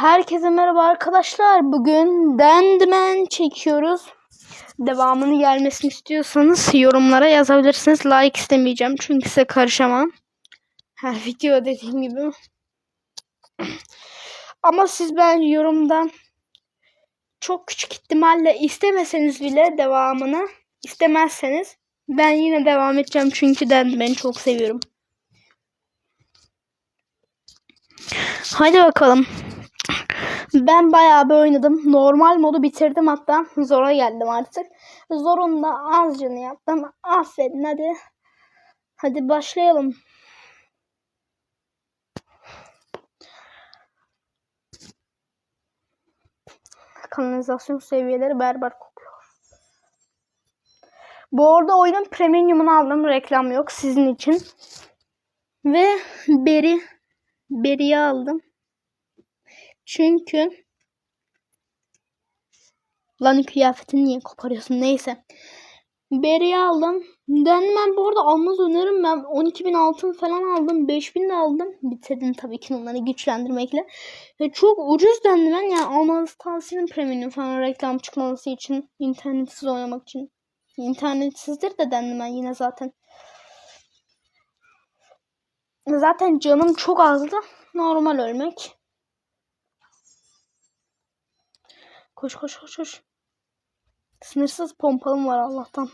Herkese merhaba arkadaşlar. Bugün Dendman çekiyoruz. Devamını gelmesini istiyorsanız yorumlara yazabilirsiniz. Like istemeyeceğim çünkü size karışamam. Her video dediğim gibi. Ama siz ben yorumdan çok küçük ihtimalle istemeseniz bile devamını istemezseniz ben yine devam edeceğim çünkü Dendman'i çok seviyorum. Hadi bakalım. Ben bayağı bir oynadım. Normal modu bitirdim hatta. Zora geldim artık. Zorun da azcını yaptım. Affedin hadi. Hadi başlayalım. Kanalizasyon seviyeleri berber kokuyor. Bu arada oyunun premiumunu aldım. Reklam yok sizin için. Ve beri beriyi aldım. Çünkü lan kıyafetini niye koparıyorsun neyse. Beri'yi aldım. Denmem bu arada almaz öneririm ben 12.000 altın falan aldım. 5.000 de aldım. Bitirdim tabii ki onları güçlendirmekle. Ve çok ucuz Dendimen yani almanızı tavsiye premium falan reklam çıkmaması için. internetsiz oynamak için. İnternetsizdir de Dendimen yine zaten. Zaten canım çok azdı. Normal ölmek. Koş koş koş koş. Sınırsız pompalım var Allah'tan.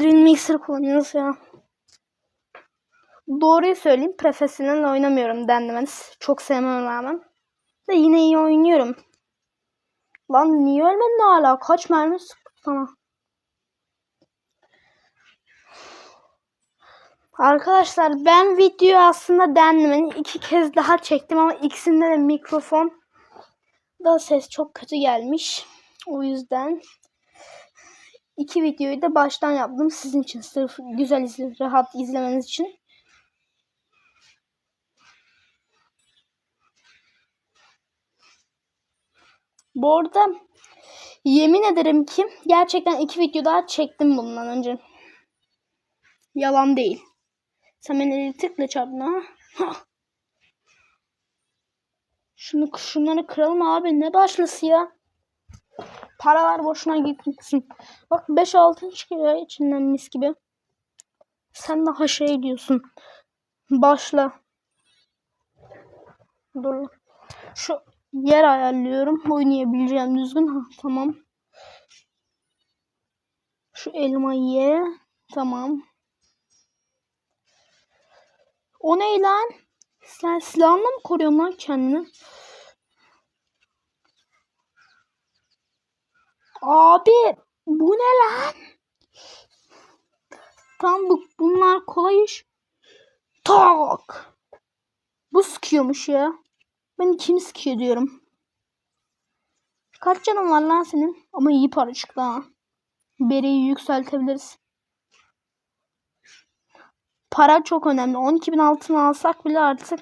Drill Mixer kullanıyoruz ya. Doğruyu söyleyeyim. Profesyonel oynamıyorum Dendemens. Çok sevmem rağmen. De yine iyi oynuyorum. Lan niye ölmedin hala? Kaç mermi sıktı sana? Arkadaşlar ben video aslında Dendemen'i iki kez daha çektim ama ikisinde de mikrofon da ses çok kötü gelmiş. O yüzden iki videoyu da baştan yaptım sizin için. Sırf güzel izle, rahat izlemeniz için. Bu arada yemin ederim ki gerçekten iki video daha çektim bundan önce. Yalan değil. Sen beni ha. Hah. Şunu, şunları kıralım abi. Ne başlısı ya? Paralar boşuna gitmesin. Bak 5 altın çıkıyor içinden mis gibi. Sen daha şey diyorsun. Başla. Dur. Şu yer ayarlıyorum. Oynayabileceğim düzgün. Ha, tamam. Şu elma ye. Tamam. O ne lan? Sen silahınla mı koruyorsun lan kendini? Abi bu ne lan? Tam bu bunlar kolay iş. Tak. Bu sıkıyormuş ya. Ben kim sıkıyor diyorum. Kaç canın var lan senin? Ama iyi para çıktı ha. Beri'yi yükseltebiliriz. Para çok önemli. 12.000 altın alsak bile artık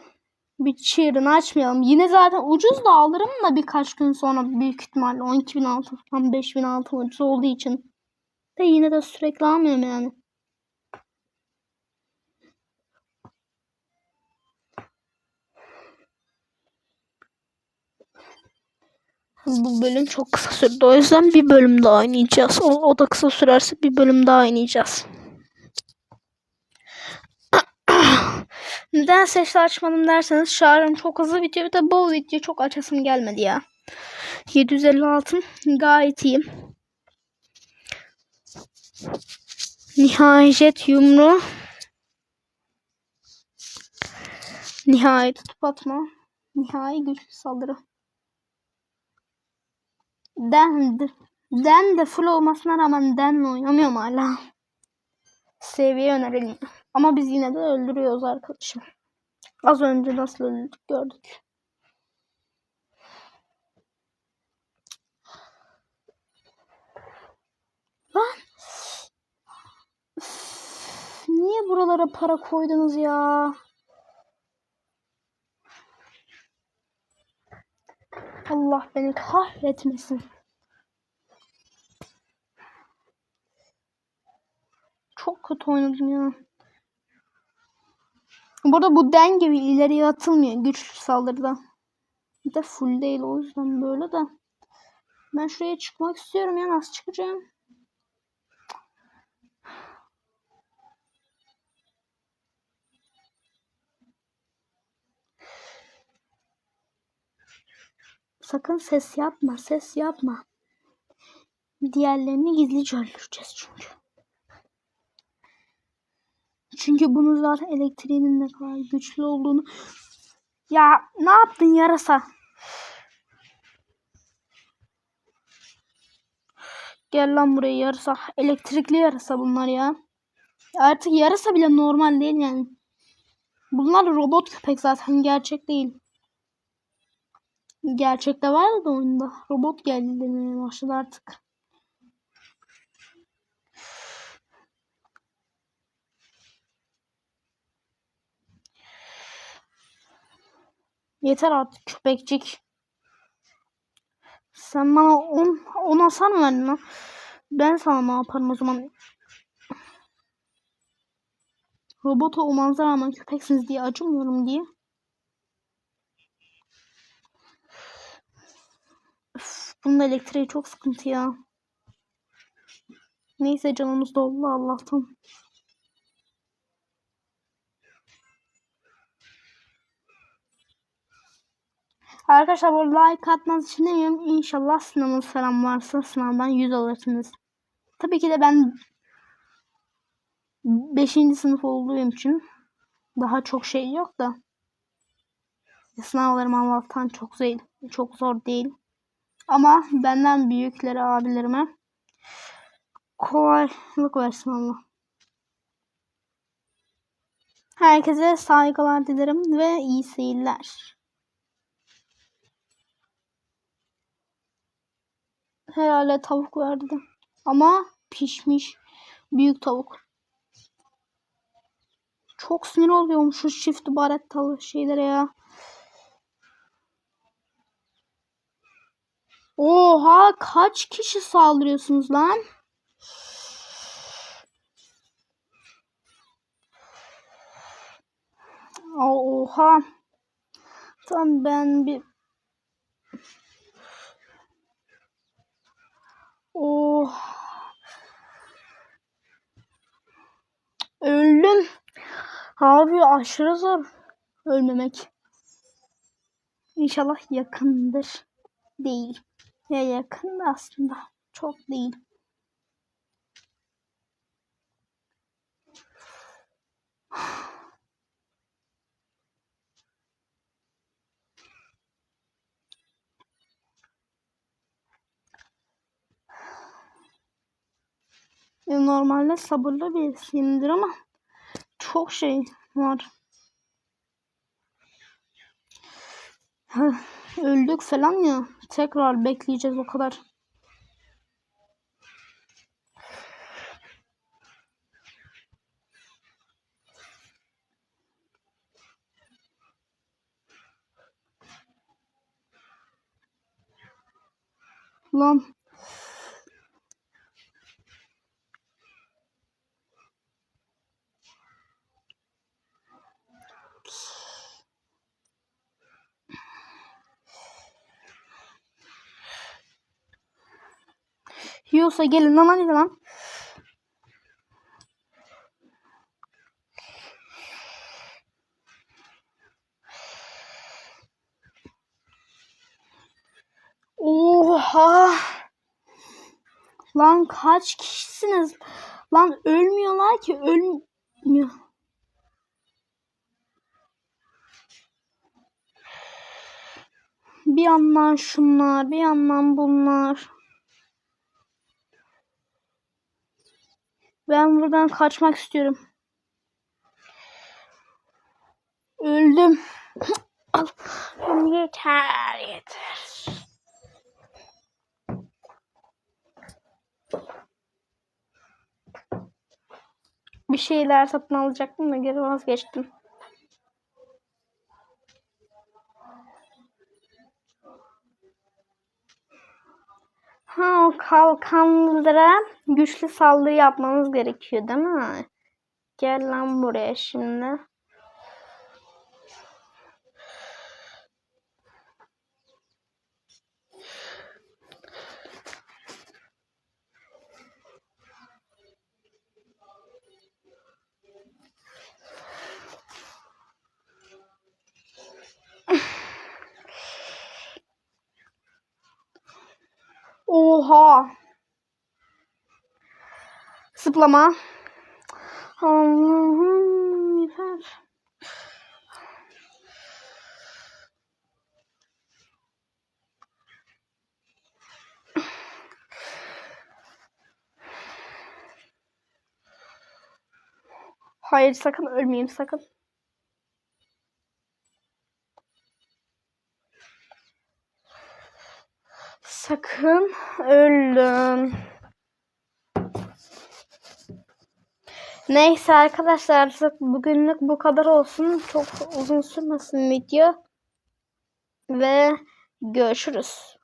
bir çığırını açmayalım. Yine zaten ucuz da alırım da birkaç gün sonra büyük ihtimalle 12.000 altın falan 5.000 altın ucuz olduğu için. De yine de sürekli almıyorum yani. Bu bölüm çok kısa sürdü. O yüzden bir bölüm daha oynayacağız. O, o da kısa sürerse bir bölüm daha oynayacağız. Neden sesli açmadım derseniz şarjım çok hızlı bitiyor. Bir de bu video çok açasım gelmedi ya. 756 gayet iyi. Nihayet yumru. Nihai tutup atma. Nihai güçlü saldırı. Den, den de full olmasına rağmen denle oynamıyorum hala. Seviye önerelim. Ama biz yine de öldürüyoruz arkadaşım. Az önce nasıl öldük gördük. Lan. Üf, niye buralara para koydunuz ya? Allah beni kahretmesin. Çok kötü oynadım ya. Burada bu den gibi ileriye atılmıyor güçlü saldırıda. Bir de full değil o yüzden böyle de. Ben şuraya çıkmak istiyorum ya nasıl çıkacağım? Sakın ses yapma, ses yapma. Diğerlerini gizlice öldüreceğiz çünkü. Çünkü bunu zaten elektriğinin ne kadar güçlü olduğunu... Ya ne yaptın yarasa? Gel lan buraya yarasa. Elektrikli yarasa bunlar ya. Artık yarasa bile normal değil yani. Bunlar robot köpek zaten gerçek değil. Gerçekte var da oyunda. Robot geldi demeye başladı artık. Yeter artık köpekçik. Sen bana 10 10 hasar mı verdin lan? Ben sana ne yaparım o zaman? Robota o manzara rağmen köpeksiniz diye acımıyorum diye. Üf, bunun elektriği çok sıkıntı ya. Neyse canımız doldu Allah'tan. Arkadaşlar bu like atmanız için demiyorum. İnşallah sınavınız falan varsa sınavdan 100 alırsınız. Tabii ki de ben 5. sınıf olduğum için daha çok şey yok da sınavlarım Allah'tan çok değil. Çok zor değil. Ama benden büyükleri abilerime kolaylık versin Allah. Herkese saygılar dilerim ve iyi seyirler. Herhalde tavuk verdi de. Ama pişmiş. Büyük tavuk. Çok sinir oluyorum şu çift talı şeylere ya. Oha kaç kişi saldırıyorsunuz lan? Oha. Tamam ben bir Öldüm. Abi aşırı zor ölmemek. İnşallah yakındır. Değil. Ya yakın aslında. Çok değil. Normalde sabırlı birisiyimdir ama çok şey var. Öldük falan ya. Tekrar bekleyeceğiz o kadar. Lan Yiyorsa gelin lan hadi lan. Oha. Lan kaç kişisiniz? Lan ölmüyorlar ki ölmüyor. Bir yandan şunlar, bir yandan bunlar. Ben buradan kaçmak istiyorum. Öldüm. yeter yeter. Bir şeyler satın alacaktım da geri vazgeçtim. Ha o kalkanlara güçlü saldırı yapmamız gerekiyor değil mi? Gel lan buraya şimdi. Oha. Zıplama. Allah'ım yeter. Hayır sakın ölmeyeyim sakın. Sakın öldüm. Neyse arkadaşlar artık bugünlük bu kadar olsun. Çok uzun sürmesin video. Ve görüşürüz.